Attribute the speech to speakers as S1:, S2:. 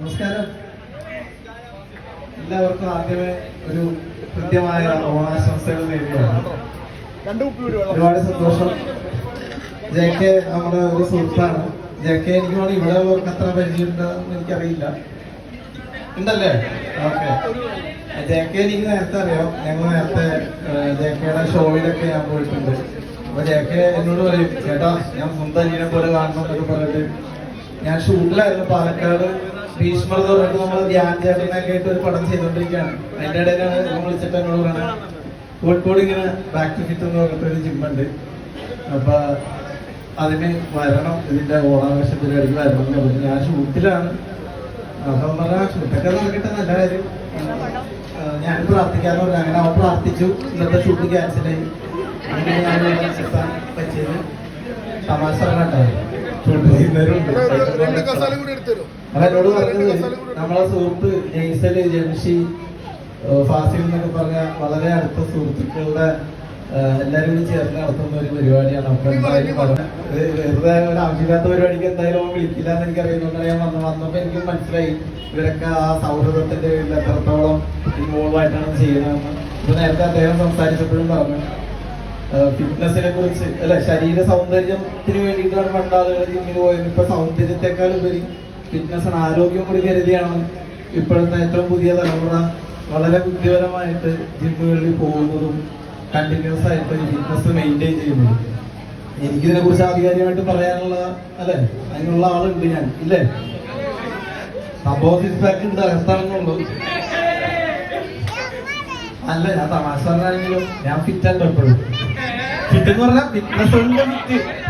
S1: നമസ്കാരം. എല്ലാവർക്കും ആദ്യമേ ഒരു കൃത്യമായ ഓണാശംസകൾ നേരുകയാണ് ഒരുപാട് സന്തോഷം. ജെ കെ നമ്മുടെ ഒരു സുഹൃത്താണ്. ജെ കെ എനിക്ക് വേണം ഇവിടെ ഉള്ളവർക്ക് അത്ര പരിചയമുണ്ടെന്ന് എനിക്കറിയില്ല. ഉണ്ടല്ലേ? ഓക്കെ. ജെ കെ എനിക്ക് നേരത്തെ അറിയാം. ഞങ്ങൾ നേരത്തെ ജെ കെയുടെ ഷോയിലൊക്കെ ഞാൻ പോയിട്ടുണ്ട്. അപ്പൊ ജെ കെ എന്നോട് പറയും ചേട്ടാ ഞാൻ സ്വന്തം അനിയനെ പോലെ കാണണം എന്നൊക്കെ പറഞ്ഞിട്ട് ഞാൻ ഷൂട്ടിലായിരുന്നു പാലക്കാട് ഭീഷ്മർ എന്ന് പറഞ്ഞിട്ട് നമ്മൾ ധ്യാൻ ചേട്ടനൊക്കെ ഒരു പടം ചെയ്തോണ്ടിരിക്കുകയാണ് അതിന്റെ ഇടയിലാണ് നമ്മൾ വിളിച്ചിട്ട് എന്നോട് പറയണത് കോഴിക്കോട് ഇങ്ങനെ ബാക്ക് ടു ഫിറ്റ് എന്ന് പറഞ്ഞിട്ട് ഒരു ജിമ്മുണ്ട് അപ്പൊ അതിന് വരണം ഇതിന്റെ ഓണാഘോഷ പരിപാടിക്ക് വരണം ഞാൻ ഷൂട്ടിലാണ്. അപ്പം പറഞ്ഞാൽ ഷൂട്ടൊക്കെ നടക്കട്ടെ നല്ല കാര്യം. ഞാൻ പ്രാർത്ഥിക്കാന്ന് പറഞ്ഞു. അങ്ങനെ അവൻ പ്രാർത്ഥിച്ചു. ഇന്നത്തെ ഷൂട്ട് ക്യാൻസൽ ആയി. അങ്ങനെ ഞാൻ പറ്റിയത് തമാശ പറഞ്ഞിട്ടുണ്ടായി ഷൂട്ട് ചെയ്യുന്നവരുണ്ട്. അല്ല എന്നോട് പറഞ്ഞത് നമ്മളെ സുഹൃത്ത് ജെയ്സൽ ജംഷി ഫാസിൽ എന്നൊക്കെ പറഞ്ഞ വളരെ അടുത്ത സുഹൃത്തുക്കളുടെ എല്ലാരും കൂടി ചേർന്ന് നടത്തുന്ന ഒരു പരിപാടിയാണ്. എന്തായാലും ഇത് വെറുതെ ഒരു ആവശ്യമില്ലാത്ത പരിപാടിക്ക് എന്തായാലും അവൻ വിളിക്കില്ല എന്ന് എനിക്ക് അറിയുന്നുണ്ട് ഞാൻ വന്നു. വന്നപ്പോ എനിക്ക് മനസ്സിലായി. ഇവരൊക്കെ ആ സൗഹൃദത്തിന്റെ പേരിൽ എത്രത്തോളം ഇൻവോൾവ് ആയിട്ടാണ് ചെയ്യുന്നതെന്ന്. ഇപ്പൊ നേരത്തെ അദ്ദേഹം സംസാരിച്ചപ്പോഴും പറഞ്ഞു. ഫിറ്റ്നസിനെ കുറിച്ച് അല്ല ശരീര സൗന്ദര്യത്തിന് വേണ്ടിയിട്ടാണ് പണ്ട് ആളുകൾ ജിമ്മിന് പോയത്. ഇപ്പൊ സൗന്ദര്യത്തെക്കാൾ ഉപരി ഫിറ്റ്നസ് ആരോഗ്യം കൂടി കരുതിയാണ് ഇപ്പോഴത്തെ ഏറ്റവും പുതിയ തലമുറ വളരെ ബുദ്ധിപരമായിട്ട് ജിമ്മുകളിൽ പോകുന്നതും കണ്ടിന്യൂസ് ആയിട്ട് ഫിറ്റ്നസ് മെയിന്റെയിൻ ചെയ്യുന്നതും. എനിക്കിതിനെ കുറിച്ച് ആധികാരികമായിട്ട് പറയാനുള്ള അല്ലെ? അതിനുള്ള ആളുണ്ട് ഞാൻ ഇല്ലേ? സംഭവം സിക്സ് ഉണ്ട് അല്ല ഞാൻ തമാശ പറഞ്ഞാണെങ്കിലും ഞാൻ ഫിറ്റ് അല്ല എപ്പോഴും ഫിറ്റ് എന്ന് പറഞ്ഞാൽ ഫിറ്റ്നസ് ഉണ്ട് ഫിറ്റ്